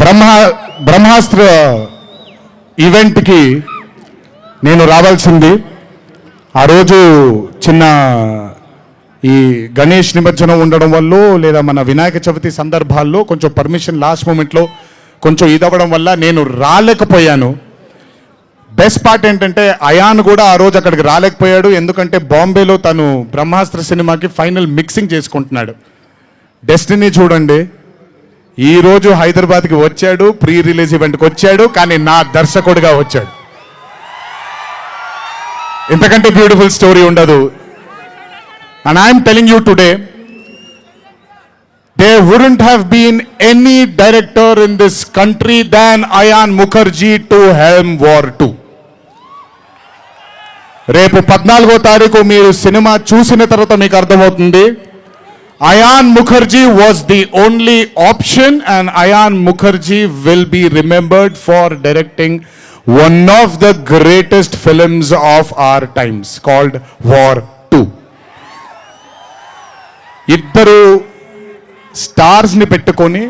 బ్రహ్మ బ్రహ్మాస్త్ర ఈవెంట్కి నేను రావాల్సింది. ఆ రోజు చిన్న ఈ గణేష్ నిమజ్జనం ఉండడం వల్ల లేదా మన వినాయక చవితి సందర్భాల్లో కొంచెం పర్మిషన్ లాస్ట్ మూమెంట్లో కొంచెం ఇదవ్వడం వల్ల నేను రాలేకపోయాను. బెస్ట్ పార్ట్ ఏంటంటే అయాన్ కూడా ఆ రోజు అక్కడికి రాలేకపోయాడు. ఎందుకంటే బాంబేలో తను బ్రహ్మాస్త్ర సినిమాకి ఫైనల్ మిక్సింగ్ చేసుకుంటున్నాడు. డెస్టినీ చూడండి. ఈరోజు హైదరాబాద్కి వచ్చాడు ప్రీ రిలీజ్ ఈవెంట్కి వచ్చాడు కానీ నా దర్శకుడిగా వచ్చాడు. ఇంతకంటే బ్యూటిఫుల్ స్టోరీ ఉండదు. And I'm telling you today they wouldn't have been any director in this country than Ayan Mukherjee to helm War two రేపు పద్నాలుగో తారీఖు మీరు సినిమా చూసిన తర్వాత మీకు అర్థమవుతుంది Ayan Mukherjee was the only option and Ayan Mukherjee will be remembered for directing one of the greatest films of our times called War two ఇద్దరు స్టార్స్ని పెట్టుకొని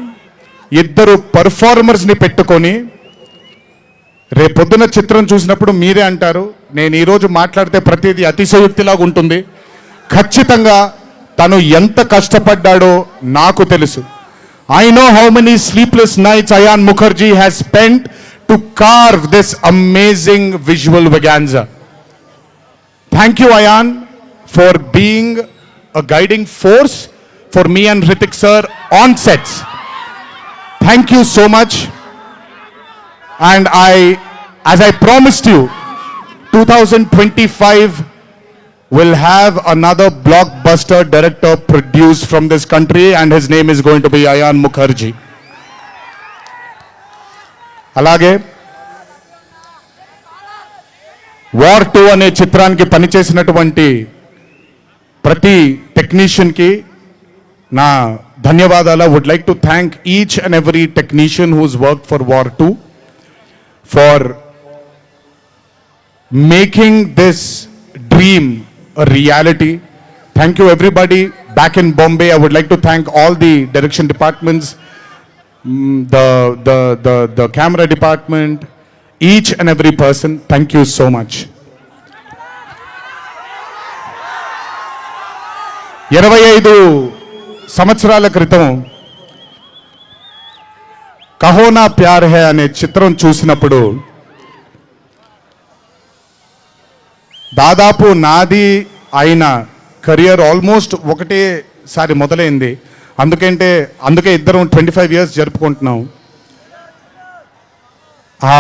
ఇద్దరు పర్ఫార్మర్స్ని పెట్టుకొని రేపొద్దున చిత్రం చూసినప్పుడు మీరే అంటారు నేను ఈరోజు మాట్లాడితే ప్రతిదీ అతిశయోక్తిలాగా ఉంటుంది ఖచ్చితంగా తను ఎంత కష్టపడ్డాడో నాకు తెలుసు I know how many sleepless nights Ayan Mukherjee has spent to carve this amazing visual వెగాన్జా Thank you, Ayan, for being a guiding force for me and Ritik sir on sets. Thank you so much. And I, as I promised you, 2025 will have another blockbuster director produced from this country, and his name is going to be Ayan Mukherjee. అలాగే War two అనే చిత్రానికి పనిచేసినటువంటి ప్రతి టెక్నీషియన్కి నా ధన్యవాదాలు would like to thank each and every technician whose work for War two for making this dream a reality. Thank you everybody back in Bombay. I would like to thank all the direction departments, the, the, the, the camera department, each and every person. Thank you so much. ఇరవై ఐదు సంవత్సరాల క్రితం కహోనా ప్యార్ హే అనే చిత్రం చూసినప్పుడు దాదాపు నాది అయిన కెరియర్ ఆల్మోస్ట్ ఒకటేసారి మొదలైంది. అందుకంటే అందుకే ఇద్దరం ట్వంటీ ఫైవ్ ఇయర్స్ జరుపుకుంటున్నాం. ఆ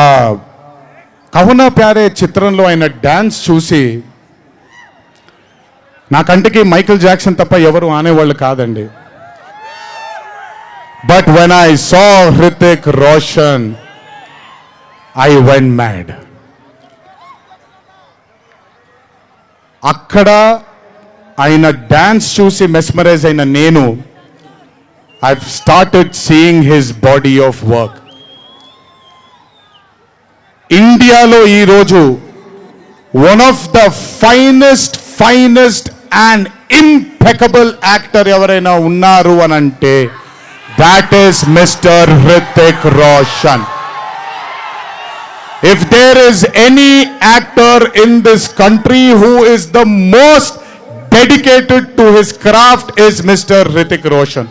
కహునా ప్యారే చిత్రంలో ఆయన డ్యాన్స్ చూసి నా కంటికి మైకిల్ జాక్సన్ తప్ప ఎవరు ఆనేవాళ్ళు కాదండి. But when I saw Hrithik Roshan I went mad అక్కడ ఆయన డ్యాన్స్ చూసి మెస్మరైజ్ అయిన నేను I started seeing his body of work ఇండియాలో ఈరోజు one of the finest finest and impeccable actor ఎవరైనా ఉన్నారు అని అంటే that is mister Hrithik Roshan If there is any actor in this country who is the most dedicated to his craft is Mr. Ritik Roshan.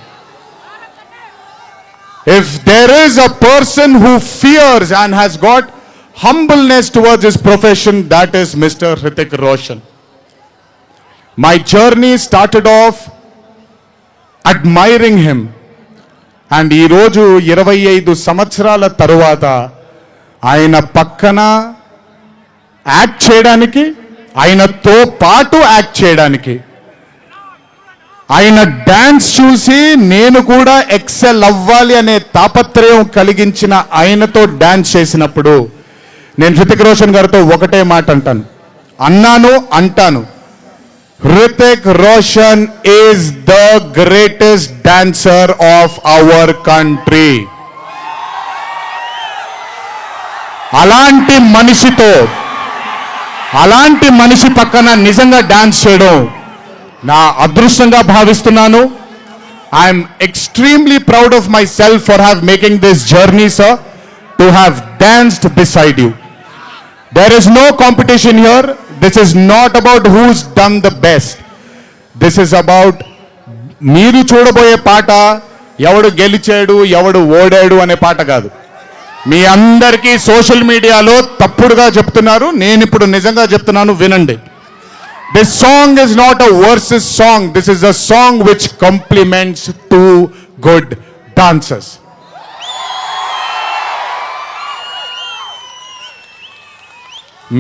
If there is a person who fears and has got humbleness towards his profession, that is Mr. Ritik Roshan. My journey started off admiring him. And ఈరోజు ఇరవై ఐదు సంవత్సరాల తరువాత ఆయన పక్కన act చేయడానికి ఆయనతో పాటు యాక్ట్ చేయడానికి. ఆయన డ్యాన్స్ చూసి నేను కూడా ఎక్సెల్ అవ్వాలి అనే తాపత్రయం కలిగించిన ఆయనతో డ్యాన్స్ చేసినప్పుడు నేను హృతిక్ రోషన్ గారితో ఒకటే మాట అంటాను. అన్నాను అంటాను. Hrithik Roshan is the greatest dancer of our country అలాంటి మనిషితో అలాంటి మనిషి పక్కన నిజంగా డాన్స్ చేయడం నా అదృష్టంగా భావిస్తున్నాను. I'm extremely proud of myself for have making this journey sir to have danced beside you there is no competition here this is not about who's done the best this is about మీరు చూడబోయే పాట ఎవడు గెలిచాడు ఎవడు ఓడాడు అనే పాట కాదు. మీ అందరికీ సోషల్ మీడియాలో తప్పుడుగా చెప్తున్నారు నేను ఇప్పుడు నిజంగా చెప్తున్నాను వినండి. This song is not a versus song this is a song which compliments to good dancers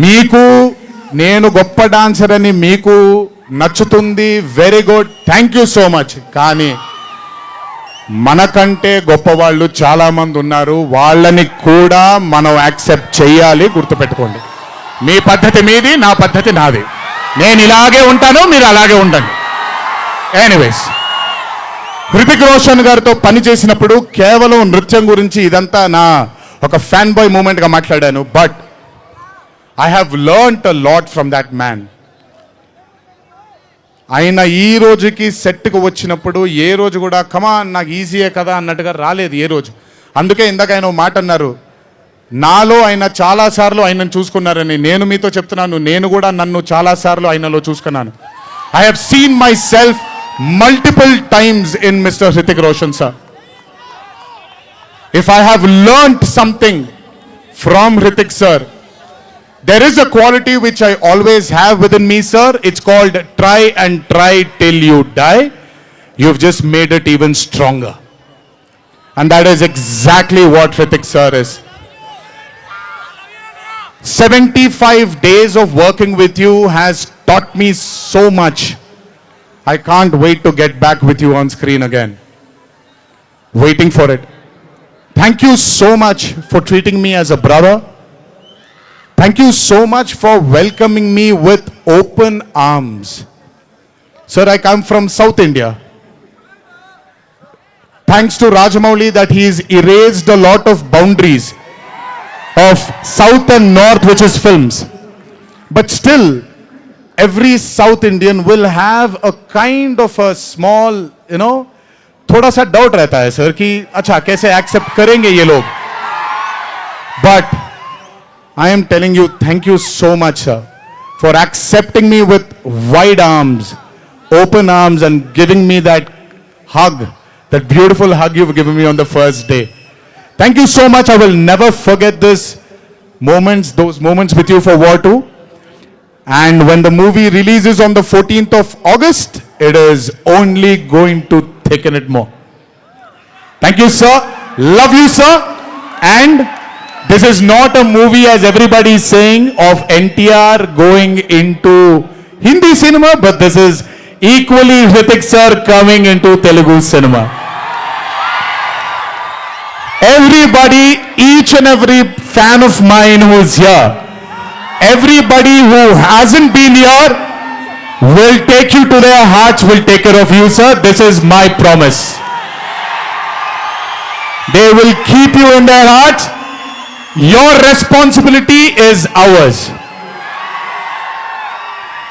మీకు నేను గొప్ప డాన్సర్ అని మీకు నచ్చుతుంది very good thank you so much కానీ మనకంటే గొప్ప వాళ్ళు ఉన్నారు. వాళ్ళని కూడా మనం యాక్సెప్ట్ చేయాలి. గుర్తుపెట్టుకోండి. మీ పద్ధతి మీది నా పద్ధతి నాది. నేను ఇలాగే ఉంటాను మీరు అలాగే ఉండండి. ఎనీవేస్ హృతిక్ రోషన్ గారితో పని చేసినప్పుడు కేవలం నృత్యం గురించి ఇదంతా నా ఒక ఫ్యాన్ బాయ్ మూమెంట్గా మాట్లాడాను. But I have learn a lot from that man ఆయన ఈ రోజుకి సెట్కి వచ్చినప్పుడు ఏ రోజు కూడా కమా నాకు ఈజీయే కదా అన్నట్టుగా రాలేదు ఏ రోజు. అందుకే ఇందాక ఆయన ఓ మాట అన్నారు నాలో ఆయన చాలాసార్లు ఆయనను చూసుకున్నారని. నేను మీతో చెప్తున్నాను నేను కూడా నన్ను చాలాసార్లు ఆయనలో చూసుకున్నాను. I have seen myself multiple times in mister Hrithik Roshan sir if I have learnt something from Hrithik sir there is a quality which I always have within me, sir. It's called try and try till you die. You've just made it even stronger. And that is exactly what Ritik sir is. 75 days of working with you has taught me so much. I can't wait to get back with you on screen again. Waiting for it. Thank you so much for treating me as a brother. Thank you so much for welcoming me with open arms. Sir, I come from South India. Thanks to Rajamouli that he's erased a lot of boundaries of South and North, which is films. But still, every South Indian will have a kind of a small, you know, थोड़ा सा doubt रहता है sir कि अच्छा कैसे accept करेंगे ये लोग but I am telling you, thank you so much, sir, for accepting me with wide arms, open arms, and giving me that hug, that beautiful hug you've given me on the first day. Thank you so much. I will never forget this moments, those moments with you for War 2. And when the movie releases on the 14th of August, it is only going to thicken it more. Thank you, sir. Love you, sir. And this is not a movie, as everybody is saying, of NTR going into Hindi cinema, but this is equally Hrithik sir coming into Telugu cinema. Everybody, each and every fan of mine who is here, everybody who hasn't been here will take you to their hearts, will take care of you, sir. This is my promise. They will keep you in their hearts. Your responsibility is ours.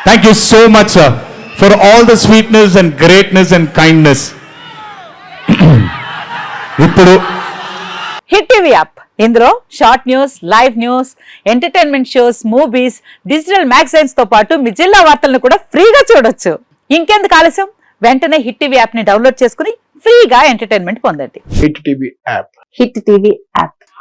Thank you so much, sir, for all the sweetness and greatness and kindness. ఇప్పుడు Hit TV app ఇందులో short news live news entertainment shows movies digital మ్యాగజైన్స్తో పాటు మీ జిల్లా వార్తలను కూడా ఫ్రీగా చూడొచ్చు. ఇంకెందుకు ఆలస్యం? వెంటనే హిట్ టీవీ యాప్ని డౌన్లోడ్ చేసుకుని ఫ్రీగా ఎంటర్టైన్మెంట్ పొందండి. Hit TV app Hit TV app